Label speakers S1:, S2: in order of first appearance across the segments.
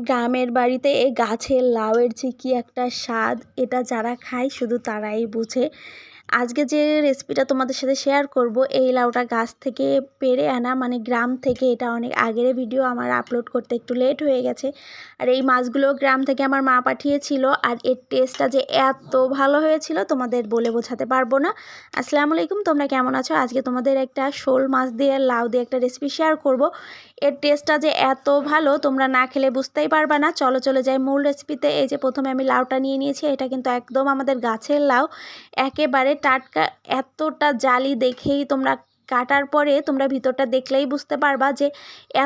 S1: গ্রামের বাড়িতে এই গাছের লাউয়ের যে কী একটা স্বাদ, এটা যারা খায়, শুধু তারাই বুঝে। আজকে যে রেসিপিটা তোমাদের সাথে শেয়ার করব, এই লাউটা গাছ থেকে পেরে আনা মানে গ্রাম থেকে, এটা অনেক আগের ভিডিও আমার আপলোড করতে একটু লেট হয়ে গেছে। আর এই মাছগুলো গ্রাম থেকে আমার মা পাঠিয়েছিল, আর এর টেস্টটা যে এত ভালো হয়েছিল, তোমাদের বলে বোঝাতে পারব না। আসসালামু আলাইকুম, তোমরা কেমন আছো? আজকে তোমাদের একটা শোল মাছ দিয়ে, লাউ দিয়ে একটা রেসিপি শেয়ার করব। এর টেস্টটা যে এত ভালো, তোমরা না খেলে বুঝতেই পারবে না। চলো, চলে যাই মূল রেসিপিতে এই যে প্রথমে আমি লাউটা নিয়ে নিয়েছি, এটা কিন্তু একদম আমাদের গাছের লাউ। একেবারে টাটকা এতটা জালি দেখেই তোমরা কাটার পরে তোমরা ভিতরটা দেখলেই বুঝতে পারবা যে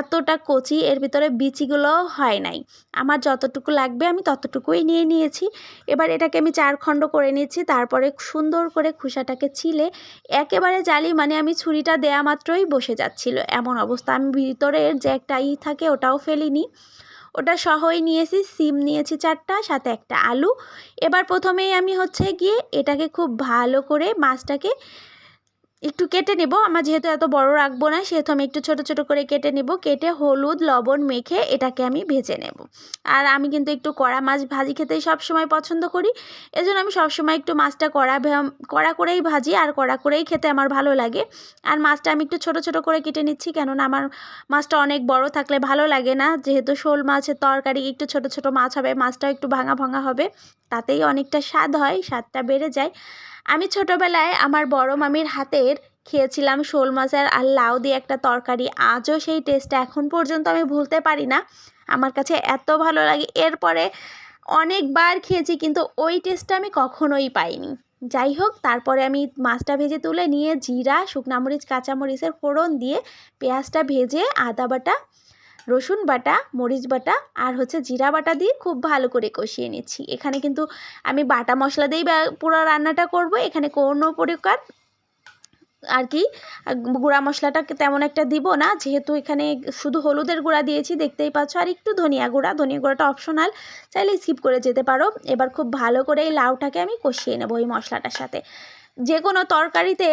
S1: এতটা কচি, এর ভিতরে বিচিগুলো হয় নাই। আমার যতটুকু লাগবে আমি ততটুকুই নিয়ে নিয়েছি। এবার এটাকে আমি চার খণ্ড করে নিয়েছি, তারপরে সুন্দর করে খুসাটাকে ছিলে একেবারে জালি মানে আমি ছুরিটা দেয়া মাত্রই বসে যাচ্ছিল। এমন অবস্থা, আমি ভিতরের যে একটা ই থাকে ওটাও ফেলিনি। ওটা সহই নিয়েছি, সিম নিয়েছি চারটা, সাথে একটা আলু। এবার প্রথমেই আমি হচ্ছে গিয়ে এটাকে খুব ভালো করে মাছটাকে একটু কেটে নেব। আমার যেহেতু এত বড় রাখব না, সেহেতু আমি একটু ছোট ছোট করে কেটে নেব। কেটে হলুদ, লবণ মেখে এটাকে আমি ভেজে নেব। আর আমি কিন্তু একটু কড়া মাছ ভাজি খেতেই সবসময় পছন্দ করি। এজন্য আমি সবসময় একটু মাছটা কড়া কড়া করেই ভাজি আর কড়া করেই খেতে আমার ভালো লাগে। আর মাছটা আমি একটু ছোট ছোট করে কেটে নিচ্ছি, কেননা আমার মাছটা অনেক বড় থাকলে ভালো লাগে না। যেহেতু শোল মাছের তরকারি একটু ছোট ছোট মাছ হবে, মাছটাও একটু ভাঙা ভাঙা হবে। তাতেই অনেকটা স্বাদ হয়, স্বাদটা বেড়ে যায়। আমি ছোটোবেলায় আমার বড় মামির হাতের খেয়েছিলাম শোল মাছের আর লাউ দিয়ে একটা তরকারি। আজও সেই টেস্টটা এখন পর্যন্ত আমি ভুলতে পারি না। আমার কাছে এত ভালো লাগে। এরপরে অনেকবার খেয়েছি কিন্তু ওই টেস্টটা আমি কখনোই পাইনি। যাই হোক, তারপরে আমি মাছটা ভেজে তুলে নিয়ে জিরা শুকনামরিচ কাঁচামরিচের ফোড়ন দিয়ে পেঁয়াজটা ভেজে আদা বাটা রসুন বাটা, মরিচ বাটা আর হচ্ছে জিরা বাটা দিয়ে খুব ভালো করে কষিয়ে নিচ্ছি। এখানে কিন্তু আমি বাটা মশলা দিয়েই পুরো রান্নাটা করব। এখানে কোনো প্রকার আর কি গুঁড়া মশলাটা তেমন একটা দিব না। যেহেতু এখানে শুধু হলুদের গুঁড়া দিয়েছি, দেখতেই পাচ্ছ। আর একটু ধনিয়া গুঁড়া। ধনিয়া গুঁড়াটা অপশনাল চাইলে স্কিপ করে যেতে পারো। এবার খুব ভালো করে এই লাউটাকে আমি কষিয়ে নেব এই মশলাটার সাথে। যে কোনো তরকারিতে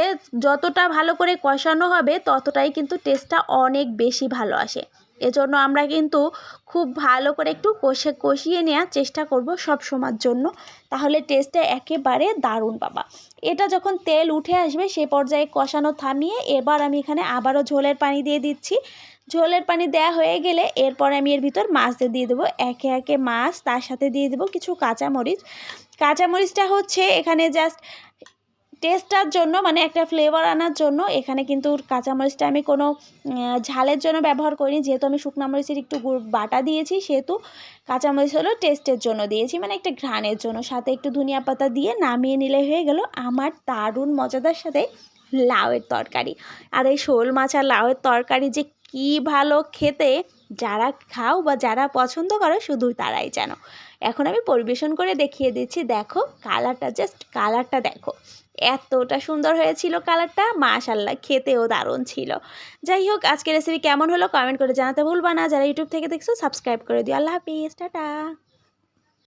S1: যতটা ভালো করে কষানো হবে, ততটাই কিন্তু টেস্টটা অনেক বেশি ভালো আসে। এজন্য আমরা কিন্তু খুব ভালো করে একটু কষে, কষিয়ে নেওয়ার চেষ্টা করব সব সময়ের জন্য। তাহলে টেস্টটা একেবারে দারুণ পাবা। এটা যখন তেল উঠে আসবে সে পর্যায়ে কষানো থামিয়ে এবার আমি এখানে আবারও ঝোলের পানি দিয়ে দিচ্ছি। ঝোলের পানি দেয়া হয়ে গেলে এরপর আমি এর ভিতর মাছ দিয়ে দেবো। একে একে মাছ তার সাথে দিয়ে দেবো কিছু কাঁচামরিচ। কাঁচামরিচটা হচ্ছে এখানে জাস্ট টেস্টটার জন্য মানে একটা ফ্লেভার আনার জন্য এখানে কিন্তু কাঁচামরিচটা আমি কোনো ঝালের জন্য ব্যবহার করিনি। যেহেতু আমি মরিচের একটু বাটা দিয়েছি, সেহেতু কাঁচামরিচ হলো টেস্টের জন্য দিয়েছি মানে একটা ঘ্রাণের জন্য। সাথে একটু ধনিয়া পাতা দিয়ে নামিয়ে নিলে হয়ে গেল আমার দারুণ মজাদার সাথে লাউয়ের তরকারি। আর এই শোল মাছ আর লাউয়ের তরকারি যে কি ভালো খেতে যারা খাও বা যারা পছন্দ করো শুধু তারাই জানো। এখন আমি পরিবেশন করে দেখিয়ে দিচ্ছি, দেখো কালারটা জাস্ট কালারটা দেখো। এতটা সুন্দর হয়েছিল কালারটা মাশাল্লাহ খেতেও দারুণ ছিল। যাই হোক, আজকের রেসিপি কেমন হলো কমেন্ট করে জানাতে ভুলবা না। যারা ইউটিউব থেকে দেখছ সাবস্ক্রাইব করে দিও। আল্লাহ হাফিজ, টাটা।